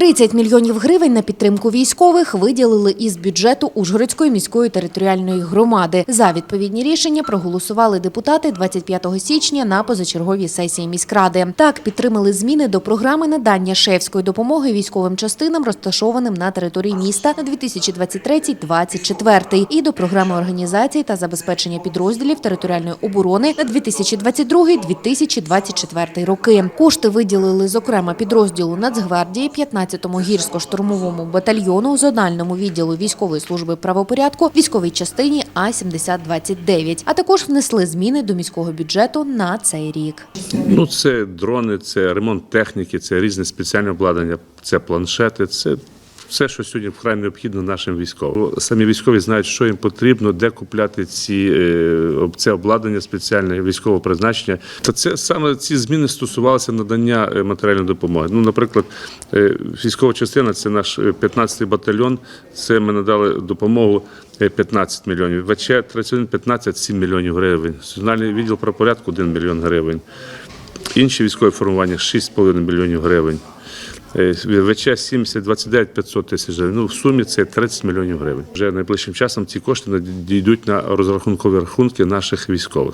30 мільйонів гривень на підтримку військових виділили із бюджету Ужгородської міської територіальної громади. За відповідні рішення проголосували депутати 25 січня на позачерговій сесії міськради. Так підтримали зміни до програми надання шефської допомоги військовим частинам, розташованим на території міста на 2023-2024 і до програми організації та забезпечення підрозділів територіальної оборони на 2022-2024 роки. Кошти виділили зокрема підрозділу Нацгвардії, 15-му гірсько-штурмовому батальйону, зональному відділу військової служби правопорядку, військовій частині А 7029 а також внесли зміни до міського бюджету на цей рік. Ну, це дрони, це ремонт техніки, це різне спеціальне обладнання, це планшети, це все, що сьогодні вкрай необхідно нашим військовим. Самі військові знають, що їм потрібно, де купляти ці е, це обладнання спеціальне військового призначення. Та це саме ці зміни стосувалися надання е, матеріальної допомоги. Ну, наприклад, е, військова частина це наш е, 15-й батальйон. Це ми надали допомогу. е, 15 мільйонів, ВЧ 31 15 7 мільйонів гривень. Національний відділ правопорядку 1 мільйон гривень. Інші військові формування 6,5 мільйонів гривень. Е, ВЧ 70, 29 500 тисяч гривень. Ну, в сумі це 30 мільйонів гривень. Вже найближчим часом ці кошти надійдуть на розрахункові рахунки наших військових.